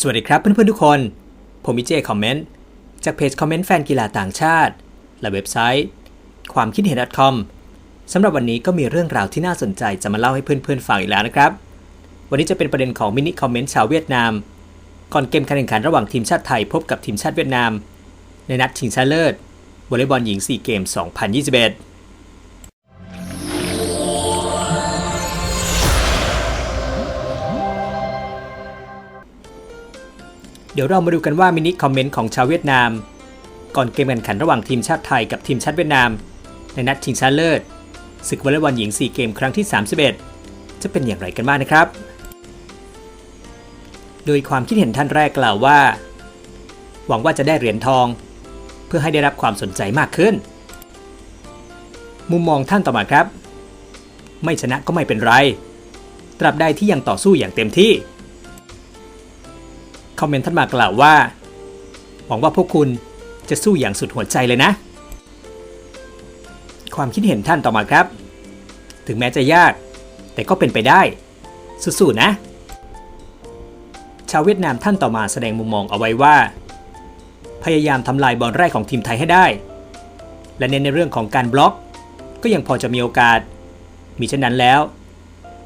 สวัสดีครับเพื่อนๆทุกคน ผมมิเจคอมเมนต์จากเพจคอมเมนต์แฟนกีฬาต่างชาติ และเว็บไซต์ ความคิดเห็น .com สำหรับวันนี้ก็มีเรื่องราวที่น่าสนใจจะมาเล่าให้เพื่อนๆฟังอีกแล้วนะครับ วันนี้จะเป็นประเด็นของมินิคอมเมนต์ชาวเวียดนาม ก่อนเกมการแข่งขันระหว่างทีมชาติไทยพบกับทีมชาติเวียดนาม ในนัดชิงชนะเลิศวอลเลย์บอลหญิง 4 เกม 2021 ดี๋ยวเรามาดูกันว่ามินิคอมเมนต์ของชาวเวียดนาม ก่อนเกมแข่งขันระหว่างทีมชาติไทยกับทีมชาติเวียดนาม ในนัดชิงชนะเลิศศึกวอลเลย์บอลหญิง 4 เกมครั้งที่ 31 จะเป็นอย่างไรกันบ้างนะครับ โดยความคิดเห็นท่านแรกกล่าวว่า หวังว่าจะได้เหรียญทอง เพื่อให้ได้รับความสนใจมากขึ้น มุมมองท่านต่อมาครับ ไม่ชนะก็ไม่เป็นไร ตราบใดที่ยังต่อสู้อย่างเต็มที่ คอมเมนต์ท่านมากล่าวว่า หวังว่าพวกคุณจะสู้อย่างสุดหัวใจเลยนะ ความคิดเห็นท่านต่อมาครับ ถึงแม้จะยาก แต่ก็เป็นไปได้ สู้ๆนะ ชาวเวียดนามท่านต่อมาแสดงมุมมองเอาไว้ว่า พยายามทำลายบอลแรกของทีมไทยให้ได้ และเน้นในเรื่องของการบล็อก ก็ยังพอจะมีโอกาส มีเช่นนั้นแล้ว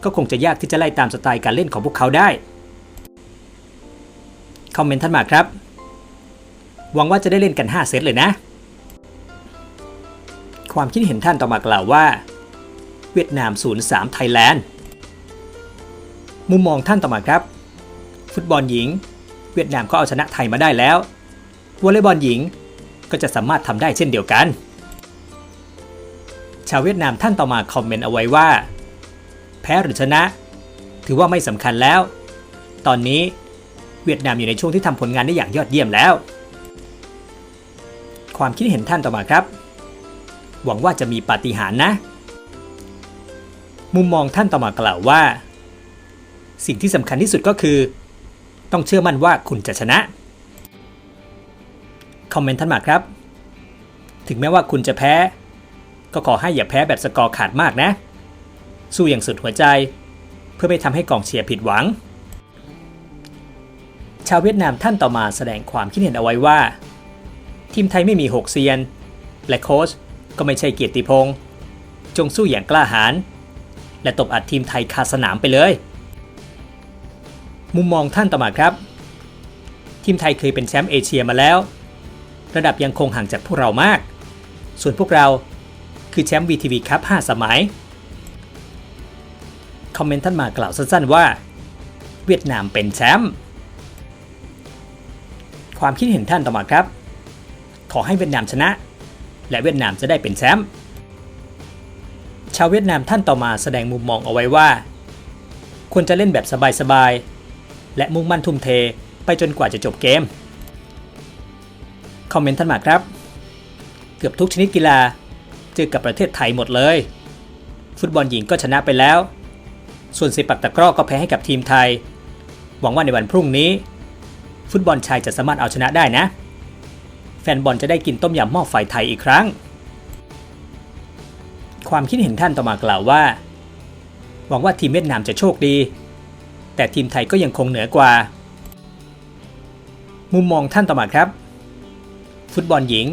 ก็คงจะยากที่จะไล่ตามสไตล์การเล่นของพวกเขาได้ คอมเมนต์ท่านมาครับ หวังว่าจะได้เล่นกัน 5 เซตเลยนะ ความคิดเห็นท่านต่อมากล่าวว่า เวียดนาม 0-3 ไทยแลนด์ มุมมองท่านต่อมาครับ ฟุตบอลหญิง เวียดนามก็เอาชนะไทยมาได้แล้ว วอลเลย์บอลหญิงก็จะสามารถทำได้เช่นเดียวกัน ชาวเวียดนามท่านต่อมาคอมเมนต์เอาไว้ว่า แพ้หรือชนะ ถือว่าไม่สำคัญแล้ว ตอนนี้ เวียดนามอยู่ในช่วงที่ทำผลงานได้อย่างยอดเยี่ยมแล้ว ความคิดเห็นท่านต่อมาครับ หวังว่าจะมีปาฏิหาริย์นะ มุมมองท่านต่อมากล่าวว่า สิ่งที่สำคัญที่สุดก็คือ ต้องเชื่อมั่นว่าคุณจะชนะ คอมเมนต์ท่านมาครับ ถึงแม้ว่าคุณจะแพ้ ก็ขอให้อย่าแพ้แบบสกอร์ขาดมากนะ สู้อย่างสุดหัวใจ เพื่อไม่ทำให้กองเชียร์ผิดหวังาวเวียดนามท่านต่อมาแสดงความคิดเห็นเอาไว้ว่า ทีมไทยไม่มี6เซียน และโค้ชก็ไม่ใช่เกียรติพงศ์จงสู้อย่างกล้าหาญและตบอัดทีมไทยคาสนามไปเลย มุมมองท่านต่อมาครับ ทีมไทยเคยเป็นแชมป์เอเชียมาแล้ว ระดับยังคงห่างจากพวกเรามาก ส่วนพวกเราคือแชมป์ VTV ครับ5สมัย คอมเมนต์ท่านมากล่าวสั้นๆว่า เวียดนามเป็นแชมป์ ความคิดเห็นท่านต่อมาครับ ขอให้เวียดนามชนะ และเวียดนามจะได้เป็นแชมป์ชาวเวียดนามท่านต่อมาแสดงมุมมองเอาไว้ว่า ควรจะเล่นแบบสบายๆ และมุ่งมั่นทุ่มเทไปจนกว่าจะจบเกม คอมเมนต์ท่านมาครับ เกือบทุกชนิดกีฬาเจอกับประเทศไทยหมดเลย ฟุตบอลหญิงก็ชนะไปแล้ว ส่วนเซปักตะกร้อก็แพ้ให้กับทีมไทย หวังว่าในวันพรุ่งนี้ ฟุตบอลชายจะสามารถเอาชนะได้นะ แฟนบอลจะได้กินต้มยำหม้อไฟไทยอีกครั้ง ความคิดเห็นท่านต่อมากล่าวว่า หวังว่าทีมเวียดนามจะโชคดี แต่ทีมไทยก็ยังคงเหนือกว่า มุมมองท่านต่อมาครับ ฟุตบอลหญิง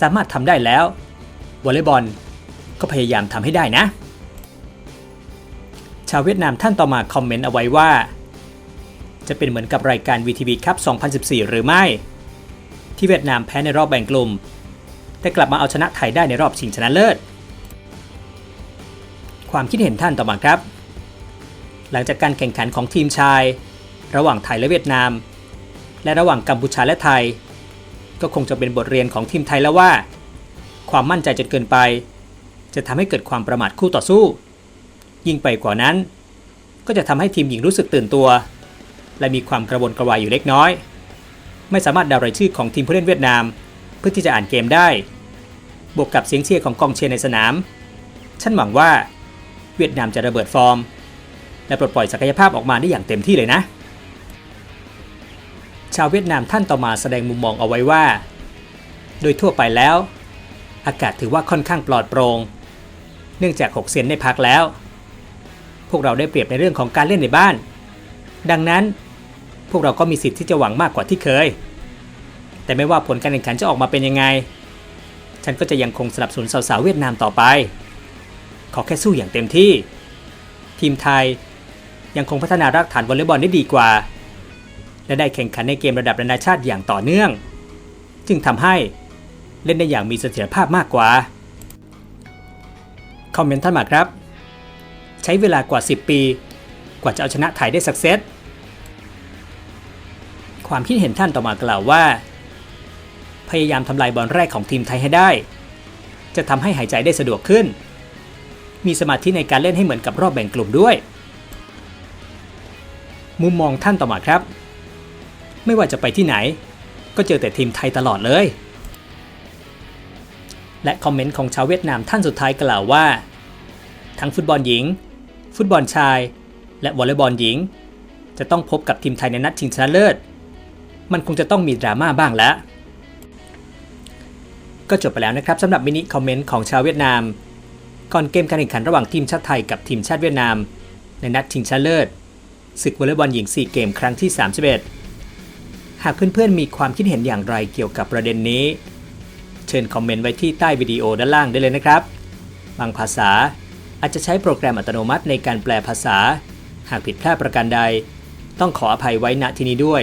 สามารถทำได้แล้ววอลเลย์บอลก็พยายามทำให้ได้นะ ชาวเวียดนามท่านต่อมาคอมเมนต์เอาไว้ว่า จะเป็นเหมือนกับรายการ VTV ครับ 2014 หรือไม่ ที่เวียดนามแพ้ในรอบแบ่งกลุ่ม แต่กลับมาเอาชนะไทยได้ในรอบชิงชนะเลิศ ความคิดเห็นท่านต่อมาครับ หลังจากการแข่งขันของทีมชาย ระหว่างไทยและเวียดนาม และระหว่างกัมพูชาและไทย ก็คงจะเป็นบทเรียนของทีมไทยแล้วว่า ความมั่นใจจนเกินไป จะทำให้เกิดความประมาทคู่ต่อสู้ ยิ่งไปกว่านั้น ก็จะทำให้ทีมหญิงรู้สึกตื่นตัว และมีความกระวนกระวายอยู่เล็กน้อย ไม่สามารถเดารายชื่อของทีมผู้เล่นเวียดนาม เพื่อที่จะอ่านเกมได้ บวกกับเสียงเชียร์ของกองเชียร์ในสนาม ฉันหวังว่าเวียดนามจะระเบิดฟอร์ม และปลดปล่อยศักยภาพออกมาได้อย่างเต็มที่เลยนะ ชาวเวียดนามท่านต่อมาแสดงมุมมองเอาไว้ว่า โดยทั่วไปแล้ว อากาศถือว่าค่อนข้างปลอดโปร่งเนื่องจาก6เซียนได้พักแล้ว พวกเราได้เปรียบในเรื่องของการเล่นในบ้าน ดังนั้น วกเราก็มีสิทธิ์ที่จะหวังมากกว่าที่เคย แต่ไม่ว่าผลการแข่งขันจะออกมาเป็นยังไง ฉันก็จะยังคงสนับสนุนสาวๆเวียดนามต่อไป ขอแค่สู้อย่างเต็มที่ ทีมไทยยังคงพัฒนารากฐานวอลเลย์บอลได้ดีกว่า และได้แข่งขันในเกมระดับนานาชาติอย่างต่อเนื่อง จึงทำให้เล่นได้อย่างมีเสถียรภาพมากกว่า คอมเมนต์ท่านมาครับ ใช้เวลากว่า 10 ปี กว่าจะเอาชนะไทยได้สักเซต ความคิดเห็นท่านต่อมากล่าวว่า พยายามทำลายบอลแรกของทีมไทยให้ได้ จะทำให้หายใจได้สะดวกขึ้น มีสมาธิในการเล่นให้เหมือนกับรอบแบ่งกลุ่มด้วย มุมมองท่านต่อมาครับ ไม่ว่าจะไปที่ไหน ก็เจอแต่ทีมไทยตลอดเลย และคอมเมนต์ของชาวเวียดนามท่านสุดท้ายกล่าวว่า ทั้งฟุตบอลหญิง ฟุตบอลชาย และวอลเลย์บอลหญิงจะต้องพบกับทีมไทยในนัดชิงชนะเลิศ มันคงจะต้องมีดราม่าบ้างแล้ว ก็จบไปแล้วนะครับสำหรับมินิคอมเมนต์ของชาวเวียดนาม ก่อนเกมการแข่งขันระหว่างทีมชาติไทยกับทีมชาติเวียดนาม ในนัดชิงชนะเลิศศึกวอลเลย์บอลหญิง 4 เกมครั้งที่ 31 หากเพื่อนๆมีความคิดเห็นอย่างไรเกี่ยวกับประเด็นนี้ เชิญคอมเมนต์ไว้ที่ใต้วิดีโอด้านล่างได้เลยนะครับ บางภาษาอาจจะใช้โปรแกรมอัตโนมัติในการแปลภาษา หากผิดพลาดประการใด ต้องขออภัยไว้ณที่นี้ด้วย